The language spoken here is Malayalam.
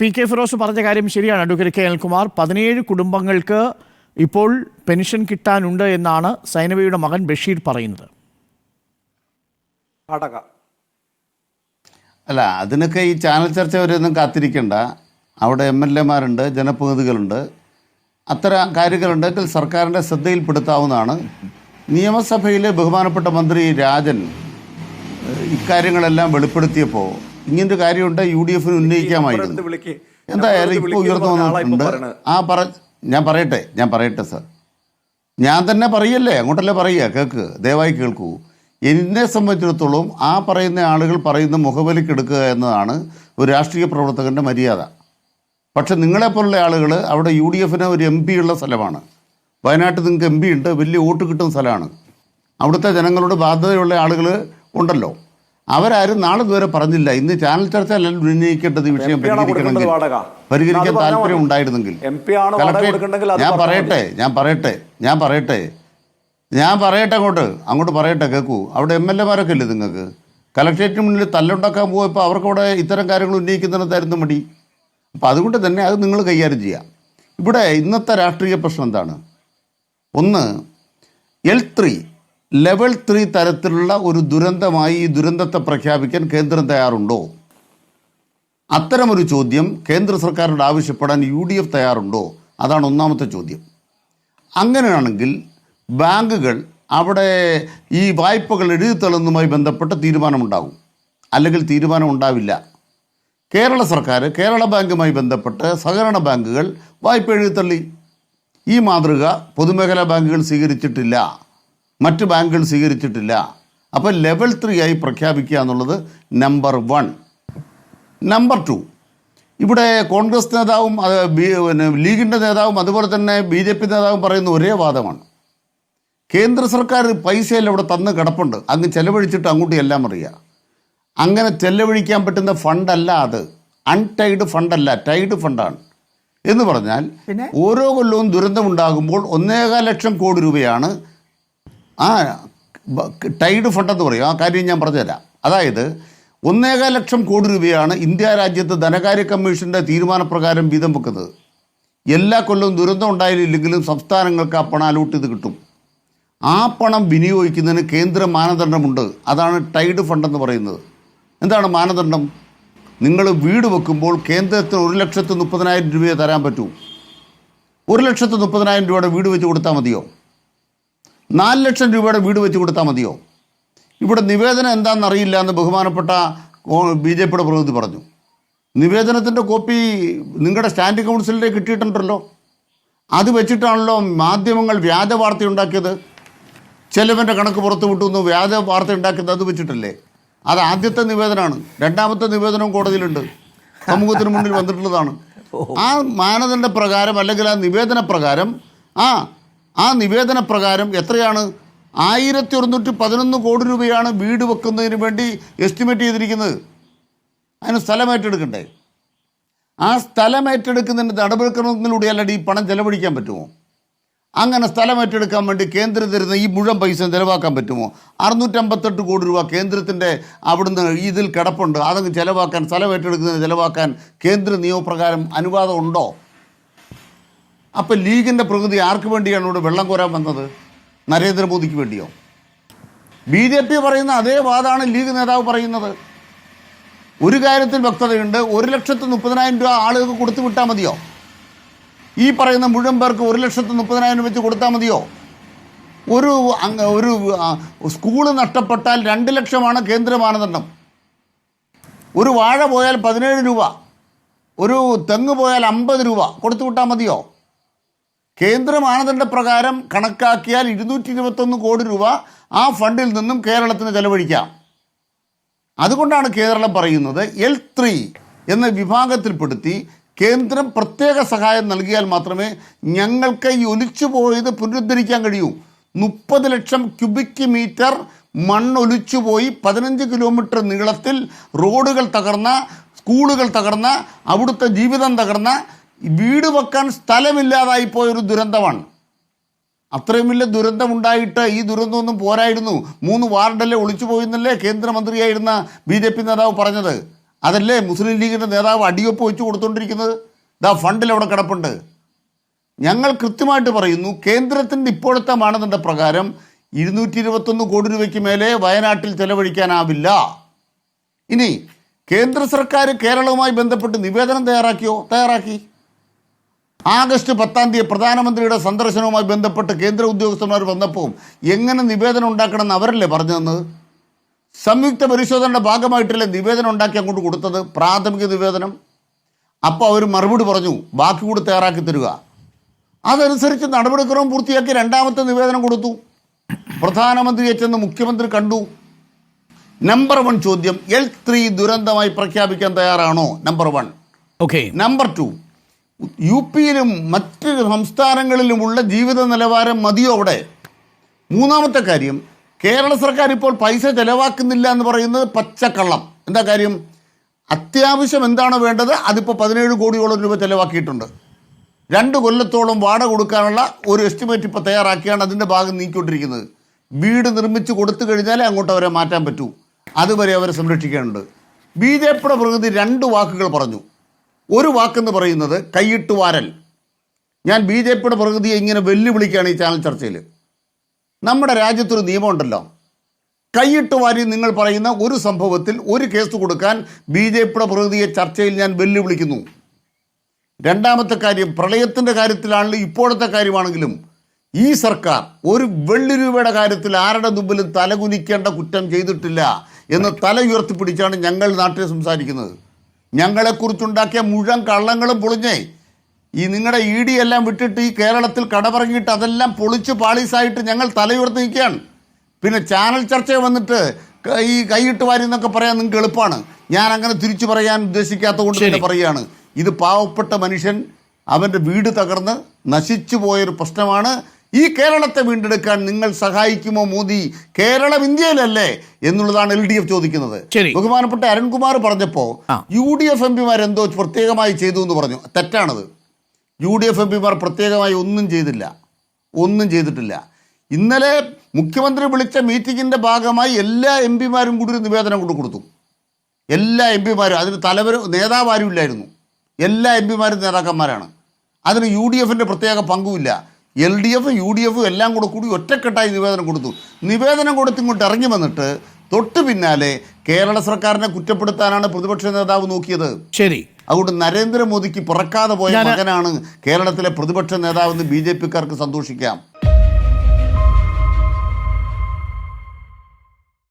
പി കെ ഫിറോസ് പറഞ്ഞ കാര്യം ശരിയാണ്. Advocate K. എൽകുമാർ പതിനേഴ് കുടുംബങ്ങൾക്ക് ഇപ്പോൾ പെൻഷൻ കിട്ടാനുണ്ട് എന്നാണ് സൈനവയുടെ മകൻ ബഷീർ പറയുന്നത്. അല്ല അതിനൊക്കെ ഈ ചാനൽ ചർച്ച വരെയൊന്നും കാത്തിരിക്കണ്ട. അവിടെ എം എൽ എമാരുണ്ട് ജനപ്രതിനിധികളുണ്ട്. അത്തരം കാര്യങ്ങളുണ്ടെങ്കിൽ സർക്കാരിന്റെ ശ്രദ്ധയിൽപ്പെടുത്താവുന്നതാണ്. നിയമസഭയിലെ ബഹുമാനപ്പെട്ട മന്ത്രി രാജൻ ഇക്കാര്യങ്ങളെല്ലാം വെളിപ്പെടുത്തിയപ്പോൾ ഇങ്ങനൊരു കാര്യമുണ്ട് യു ഡി എഫിന് ഉന്നയിക്കാമായിരുന്നു എന്തായാലും ഇപ്പോൾ ഉയർന്നു ഇപ്പൊ വന്നിട്ടുണ്ട് ആ പറ ഞാൻ പറയട്ടെ ഞാൻ പറയട്ടെ സർ. ഞാൻ തന്നെ പറയല്ലേ അങ്ങോട്ടല്ലേ പറയുക കേൾക്ക് ദയവായി കേൾക്കൂ. എന്നെ സംബന്ധിച്ചിടത്തോളം ആ പറയുന്ന ആളുകൾ പറയുന്ന മുഖവിലക്കെടുക്കുക എന്നതാണ് ഒരു രാഷ്ട്രീയ പ്രവർത്തകന്റെ മര്യാദ. പക്ഷെ നിങ്ങളെപ്പോലുള്ള ആളുകൾ അവിടെ യു ഡി എഫിന് ഒരു എം പി ഉള്ള സ്ഥലമാണ്. വയനാട്ടിൽ നിങ്ങൾക്ക് എം പി ഉണ്ട് വലിയ വോട്ട് കിട്ടുന്ന സ്ഥലമാണ്. അവിടുത്തെ ജനങ്ങളോട് ബാധ്യതയുള്ള ആളുകൾ ഉണ്ടല്ലോ. അവരാരും നാളെ ഇതുവരെ പറഞ്ഞില്ല. ഇന്ന് ചാനൽ ചർച്ചയിലല്ല ഉന്നയിക്കേണ്ടത് ഈ വിഷയം പരിഹരിക്കണമെങ്കിൽ. പരിഹരിക്കാൻ താല്പര്യം ഉണ്ടായിരുന്നെങ്കിൽ. ഞാൻ പറയട്ടെ ഞാൻ പറയട്ടെ ഞാൻ പറയട്ടെ. ഞാൻ പറയട്ടെ അങ്ങോട്ട് അങ്ങോട്ട് പറയട്ടെ കേൾക്കൂ അവിടെ എം എൽ എമാരൊക്കെ ഇല്ലേ നിങ്ങൾക്ക്? കലക്ട്രേറ്റിന് മുന്നിൽ തല്ലുണ്ടാക്കാൻ പോയപ്പോൾ അവർക്കവിടെ ഇത്തരം കാര്യങ്ങൾ ഉന്നയിക്കുന്നതായിരുന്നു മടി. അപ്പോൾ അതുകൊണ്ട് തന്നെ അത് നിങ്ങൾ കൈകാര്യം ചെയ്യാം. ഇവിടെ ഇന്നത്തെ രാഷ്ട്രീയ പ്രശ്നം എന്താണ്? ഒന്ന് എൽ ത്രീ ലെവൽ ത്രീ തരത്തിലുള്ള ഒരു ദുരന്തമായി ഈ ദുരന്തത്തെ പ്രഖ്യാപിക്കാൻ കേന്ദ്രം തയ്യാറുണ്ടോ? അത്തരമൊരു ചോദ്യം കേന്ദ്ര സർക്കാരിനോട് ആവശ്യപ്പെടാൻ യു ഡി എഫ് തയ്യാറുണ്ടോ? അതാണ് ഒന്നാമത്തെ ചോദ്യം. അങ്ങനെയാണെങ്കിൽ ബാങ്കുകൾ അവിടെ ഈ വായ്പകൾ എഴുതിത്തള്ളുന്നതുമായി ബന്ധപ്പെട്ട തീരുമാനമുണ്ടാകും. അല്ലെങ്കിൽ തീരുമാനം ഉണ്ടാവില്ല കേരള സർക്കാർ കേരള ബാങ്കുമായി ബന്ധപ്പെട്ട് സഹകരണ ബാങ്കുകൾ വായ്പ എഴുതിത്തള്ളി ഈ മാതൃക പൊതുമേഖലാ ബാങ്കുകൾ സ്വീകരിച്ചിട്ടില്ല. മറ്റ് ബാങ്കുകൾ സ്വീകരിച്ചിട്ടില്ല. അപ്പോൾ ലെവൽ ത്രീ ആയി പ്രഖ്യാപിക്കുക എന്നുള്ളത് നമ്പർ വൺ. നമ്പർ ടു ഇവിടെ കോൺഗ്രസ് നേതാവും അത് ബി- പിന്നെ ലീഗിന്റെ നേതാവും അതുപോലെ തന്നെ ബി ജെ പി നേതാവും പറയുന്ന ഒരേ വാദമാണ്. കേന്ദ്ര സർക്കാർ പൈസയെല്ലാം ഇവിടെ തന്ന് കിടപ്പുണ്ട്. അങ്ങ് ചെലവഴിച്ചിട്ട് അങ്ങോട്ട് എല്ലാം അറിയുക അങ്ങനെ ചെലവഴിക്കാൻ പറ്റുന്ന ഫണ്ടല്ല അത്. അൺടൈഡ് ഫണ്ടല്ല ടൈഡ് ഫണ്ടാണ്. എന്ന് പറഞ്ഞാൽ ഓരോ കൊല്ലവും ദുരന്തമുണ്ടാകുമ്പോൾ ഒന്നേകാൽ ലക്ഷം കോടി രൂപയാണ് ആ ടൈഡ് ഫണ്ട് എന്ന് പറയും. ആ കാര്യം ഞാൻ പറഞ്ഞുതരാം. അതായത് ഒന്നേകാൽ ലക്ഷം കോടി രൂപയാണ് ഇന്ത്യ രാജ്യത്ത് ധനകാര്യ കമ്മീഷന്റെ തീരുമാനപ്രകാരം വീതം വെക്കുന്നത്. എല്ലാ കൊല്ലവും ദുരന്തം ഉണ്ടായില്ലെങ്കിലും സംസ്ഥാനങ്ങൾക്ക് ആ പണം അലോട്ട് ചെയ്ത് കിട്ടും. ആ പണം വിനിയോഗിക്കുന്നതിന് കേന്ദ്ര മാനദണ്ഡമുണ്ട്. അതാണ് ടൈഡ് ഫണ്ട് എന്ന് പറയുന്നത്. എന്താണ് മാനദണ്ഡം? നിങ്ങൾ വീട് വെക്കുമ്പോൾ കേന്ദ്രത്തിന് ഒരു ലക്ഷത്തി മുപ്പതിനായിരം രൂപയെ തരാൻ പറ്റൂ. ഒരു ലക്ഷത്തി മുപ്പതിനായിരം രൂപയുടെ വീട് വെച്ച് കൊടുത്താൽ മതിയോ? നാല് ലക്ഷം രൂപയുടെ വീട് വെച്ച് കൊടുത്താൽ മതിയോ? ഇവിടെ നിവേദനം എന്താണെന്നറിയില്ല എന്ന് ബഹുമാനപ്പെട്ട ബി ജെ പിയുടെ പ്രതിനിധി പറഞ്ഞു. നിവേദനത്തിന്റെ കോപ്പി നിങ്ങളുടെ സ്റ്റാൻഡിംഗ് കൗൺസിലിലേക്ക് കിട്ടിയിട്ടുണ്ടല്ലോ. അത് വെച്ചിട്ടാണല്ലോ മാധ്യമങ്ങൾ വ്യാജ വാർത്ത ഉണ്ടാക്കിയത്. ചെലവന്റെ കണക്ക് പുറത്തു വിട്ടുന്നു വ്യാജ വാർത്ത ഉണ്ടാക്കിയത് അത് വെച്ചിട്ടല്ലേ? അത് ആദ്യത്തെ നിവേദനമാണ്. രണ്ടാമത്തെ നിവേദനവും കോടതിയിലുണ്ട്. സമൂഹത്തിന് മുന്നിൽ വന്നിട്ടുള്ളതാണ്. ആ മാനദണ്ഡ പ്രകാരം അല്ലെങ്കിൽ ആ നിവേദന പ്രകാരം ആ ആ നിവേദന പ്രകാരം എത്രയാണ്? ആയിരത്തി ഒരുന്നൂറ്റി പതിനൊന്ന് കോടി രൂപയാണ് വീട് വെക്കുന്നതിന് വേണ്ടി എസ്റ്റിമേറ്റ് ചെയ്തിരിക്കുന്നത്. അതിന് സ്ഥലം ഏറ്റെടുക്കണ്ടേ? ആ സ്ഥലം ഏറ്റെടുക്കുന്നതിന്റെ നടപടിക്രമത്തിലൂടെയല്ലടി ഈ പണം ചെലവഴിക്കാൻ പറ്റുമോ? അങ്ങനെ സ്ഥലം ഏറ്റെടുക്കാൻ വേണ്ടി കേന്ദ്രം തരുന്ന ഈ മുഴുവൻ പൈസ ചിലവാക്കാൻ പറ്റുമോ? അറുന്നൂറ്റമ്പത്തെട്ട് കോടി രൂപ കേന്ദ്രത്തിന്റെ അവിടുന്ന് ഇതിൽ കിടപ്പുണ്ട്. അതങ്ങ് ചിലവാക്കാൻ സ്ഥലം ഏറ്റെടുക്കുന്നതിന് ചിലവാക്കാൻ കേന്ദ്ര നിയമപ്രകാരം അനുവാദം ഉണ്ടോ? അപ്പം ലീഗിന്റെ പ്രകൃതി ആർക്ക് വേണ്ടിയാണ് ഇവിടെ വെള്ളം കോരാൻ വന്നത്? നരേന്ദ്രമോദിക്ക് വേണ്ടിയോ? ബി ജെ പി പറയുന്ന അതേ വാദമാണ് ലീഗ് നേതാവ് പറയുന്നത്. ഒരു കാര്യത്തിൽ വ്യക്തതയുണ്ട് ഒരു ലക്ഷത്തി മുപ്പതിനായിരം രൂപ ആളുകൾക്ക് കൊടുത്തു വിട്ടാൽ മതിയോ? ഈ പറയുന്ന മുഴുവൻ പേർക്ക് ഒരു ലക്ഷത്തി മുപ്പതിനായിരം വെച്ച് കൊടുത്താൽ മതിയോ? ഒരു ഒരു സ്കൂൾ നഷ്ടപ്പെട്ടാൽ രണ്ട് ലക്ഷമാണ് കേന്ദ്ര മാനദണ്ഡം ഒരു വാഴ പോയാൽ പതിനേഴ് രൂപ ഒരു തെങ്ങ് പോയാൽ അമ്പത് രൂപ കൊടുത്തു വിട്ടാൽ മതിയോ? കേന്ദ്ര മാനദണ്ഡ പ്രകാരം കണക്കാക്കിയാൽ ഇരുന്നൂറ്റി ഇരുപത്തൊന്ന് കോടി രൂപ ആ ഫണ്ടിൽ നിന്നും കേരളത്തിന് ചെലവഴിക്കാം. അതുകൊണ്ടാണ് കേരളം പറയുന്നത് എൽ ത്രീ എന്ന വിഭാഗത്തിൽപ്പെടുത്തി കേന്ദ്രം പ്രത്യേക സഹായം നൽകിയാൽ മാത്രമേ ഞങ്ങൾക്ക് ഈ ഒലിച്ചു പോയത് പുനരുദ്ധരിക്കാൻ കഴിയൂ. മുപ്പത് ലക്ഷം ക്യൂബിക് മീറ്റർ മണ്ണൊലിച്ചുപോയി പതിനഞ്ച് കിലോമീറ്റർ നീളത്തിൽ റോഡുകൾ തകർന്ന സ്കൂളുകൾ തകർന്ന അവിടുത്തെ ജീവിതം തകർന്ന വീട് വെക്കാൻ സ്ഥലമില്ലാതായി പോയൊരു ദുരന്തമാണ്. അത്രയും വലിയ ദുരന്തമുണ്ടായിട്ട് ഈ ദുരന്തമൊന്നും പോരായിരുന്നു. മൂന്ന് വാർഡല്ലേ ഒളിച്ചു പോയെന്നല്ലേ കേന്ദ്രമന്ത്രിയായിരുന്ന ബി ജെ പി നേതാവ് പറഞ്ഞത്? അതല്ലേ മുസ്ലിം ലീഗിന്റെ നേതാവ് അടിയൊപ്പ് വെച്ച് കൊടുത്തുകൊണ്ടിരിക്കുന്നത് ദാ ഫണ്ടിൽ അവിടെ കിടപ്പുണ്ട്. ഞങ്ങൾ കൃത്യമായിട്ട് പറയുന്നു കേന്ദ്രത്തിന്റെ ഇപ്പോഴത്തെ മാനദണ്ഡ പ്രകാരം ഇരുന്നൂറ്റി ഇരുപത്തൊന്ന് കോടി രൂപയ്ക്ക് മേലെ വയനാട്ടിൽ ചെലവഴിക്കാനാവില്ല. ഇനി കേന്ദ്ര സർക്കാർ കേരളവുമായി ബന്ധപ്പെട്ട് നിവേദനം തയ്യാറാക്കിയോ? തയ്യാറാക്കി. ആഗസ്റ്റ് പത്താം തീയതി പ്രധാനമന്ത്രിയുടെ സന്ദർശനവുമായി ബന്ധപ്പെട്ട് കേന്ദ്ര ഉദ്യോഗസ്ഥന്മാർ വന്നപ്പോൾ എങ്ങനെ നിവേദനം ഉണ്ടാക്കണമെന്ന് അവരല്ലേ പറഞ്ഞു തന്നത്? സംയുക്ത പരിശോധനയുടെ ഭാഗമായിട്ടല്ലേ നിവേദനം ഉണ്ടാക്കി അങ്ങോട്ട് കൊടുത്തത്? പ്രാഥമിക നിവേദനം. അപ്പോൾ അവർ മറുപടി പറഞ്ഞു ബാക്കി കൂടി തയ്യാറാക്കി തരിക. അതനുസരിച്ച് നടപടിക്രമം പൂർത്തിയാക്കി രണ്ടാമത്തെ നിവേദനം കൊടുത്തു. പ്രധാനമന്ത്രിയെ ചെന്ന് മുഖ്യമന്ത്രി കണ്ടു. നമ്പർ വൺ ചോദ്യം എൽ ത്രീ ദുരന്തമായി പ്രഖ്യാപിക്കാൻ തയ്യാറാണോ? Number one. Okay number two U പിയിലും മറ്റ് സംസ്ഥാനങ്ങളിലുമുള്ള ജീവിത നിലവാരം മതിയോ അവിടെ? മൂന്നാമത്തെ കാര്യം കേരള സർക്കാർ ഇപ്പോൾ പൈസ ചെലവാക്കുന്നില്ല എന്ന് പറയുന്നത് പച്ചക്കള്ളം. എന്താ കാര്യം? അത്യാവശ്യം എന്താണോ വേണ്ടത് അതിപ്പോൾ പതിനേഴ് കോടിയോളം രൂപ ചെലവാക്കിയിട്ടുണ്ട്. രണ്ട് കൊല്ലത്തോളം വാട കൊടുക്കാനുള്ള ഒരു എസ്റ്റിമേറ്റ് ഇപ്പോൾ തയ്യാറാക്കിയാണ് അതിന്റെ ഭാഗം നീക്കിക്കൊണ്ടിരിക്കുന്നത്. വീട് നിർമ്മിച്ച് കൊടുത്തു കഴിഞ്ഞാലേ അങ്ങോട്ട് അവരെ മാറ്റാൻ പറ്റൂ. അതുവരെ അവരെ സംരക്ഷിക്കാനുണ്ട്. ബി ജെ പിയുടെ പ്രകൃതി രണ്ട് വാക്കുകൾ പറഞ്ഞു. ഒരു വാക്കെന്ന് പറയുന്നത് കൈയിട്ട് വാരൽ. ഞാൻ ബി ജെ പിയുടെ പ്രകൃതിയെ ഇങ്ങനെ വെല്ലുവിളിക്കുകയാണ് ഈ ചാനൽ ചർച്ചയിൽ. നമ്മുടെ രാജ്യത്തൊരു നിയമമുണ്ടല്ലോ. കൈയിട്ട് വാരി നിങ്ങൾ പറയുന്ന ഒരു സംഭവത്തിൽ ഒരു കേസ് കൊടുക്കാൻ ബി ജെ പിയുടെ പ്രകൃതിയെ ചർച്ചയിൽ ഞാൻ വെല്ലുവിളിക്കുന്നു. രണ്ടാമത്തെ കാര്യം പ്രളയത്തിന്റെ കാര്യത്തിലാണെങ്കിലും ഇപ്പോഴത്തെ കാര്യമാണെങ്കിലും ഈ സർക്കാർ ഒരു വെള്ളി രൂപയുടെ കാര്യത്തിൽ ആരുടെ മുമ്പിലും തലകുനിക്കേണ്ട കുറ്റം ചെയ്തിട്ടില്ല എന്ന് തല ഉയർത്തിപ്പിടിച്ചാണ് ഞങ്ങൾ നാട്ടിൽ സംസാരിക്കുന്നത്. ഞങ്ങളെക്കുറിച്ചുണ്ടാക്കിയ മുഴുവൻ കള്ളങ്ങളും പൊളിഞ്ഞേ ഈ നിങ്ങളുടെ ഇ ഡി എല്ലാം വിട്ടിട്ട് ഈ കേരളത്തിൽ കടപറങ്ങിയിട്ട് അതെല്ലാം പൊളിച്ച് പാളീസായിട്ട് ഞങ്ങൾ തലയുയർത്തി നിൽക്കുകയാണ്. പിന്നെ ചാനൽ ചർച്ച വന്നിട്ട് ഈ കൈയിട്ട് വാരി എന്നൊക്കെ പറയാൻ നിങ്ങൾക്ക് എളുപ്പമാണ്. ഞാൻ അങ്ങനെ തിരിച്ചു പറയാൻ ഉദ്ദേശിക്കാത്ത കൊണ്ട് തന്നെ പറയുകയാണ്. ഇത് പാവപ്പെട്ട മനുഷ്യൻ അവന്റെ വീട് തകർന്ന് നശിച്ചു പോയൊരു പ്രശ്നമാണ്. ഈ കേരളത്തെ വീണ്ടെടുക്കാൻ നിങ്ങൾ സഹായിക്കുമോ മോദി? കേരളം ഇന്ത്യയിലല്ലേ എന്നുള്ളതാണ് എൽ ഡി എഫ് ചോദിക്കുന്നത്. ബഹുമാനപ്പെട്ട അരുൺകുമാർ പറഞ്ഞപ്പോൾ. യു ഡി എഫ് എം പിമാർ എന്തോ പ്രത്യേകമായി ചെയ്തു എന്ന് പറഞ്ഞു. തെറ്റാണത്. യു ഡി എഫ് എം പിമാർ പ്രത്യേകമായി ഒന്നും ചെയ്തില്ല. ഒന്നും ചെയ്തിട്ടില്ല. ഇന്നലെ മുഖ്യമന്ത്രി വിളിച്ച മീറ്റിങ്ങിന്റെ ഭാഗമായി എല്ലാ എം പിമാരും കൂടി ഒരു നിവേദനം കൊണ്ട് കൊടുത്തു. എല്ലാ എം പിമാരും. അതിന് തലവർ നേതാവാരും ഇല്ലായിരുന്നു. എല്ലാ എം പിമാരും നേതാക്കന്മാരാണ്. അതിന് യു ഡി എഫിന്റെ പ്രത്യേക പങ്കുമില്ല എൽ ഡി എഫും യു ഡി എഫും എല്ലാം കൂടെ കൂടി ഒറ്റക്കെട്ടായി നിവേദനം കൊടുത്തു. നിവേദനം കൊടുത്ത് ഇങ്ങോട്ട് ഇറങ്ങി വന്നിട്ട് തൊട്ട് പിന്നാലെ കേരള സർക്കാരിനെ കുറ്റപ്പെടുത്താനാണ് പ്രതിപക്ഷ നേതാവ് നോക്കിയത്. ശരി. അതുകൊണ്ട് നരേന്ദ്രമോദിക്ക് പുറക്കാതെ പോയ മകനാണ് കേരളത്തിലെ പ്രതിപക്ഷ നേതാവെന്ന് ബി ജെ പിക്കാർക്ക് സന്തോഷിക്കാം.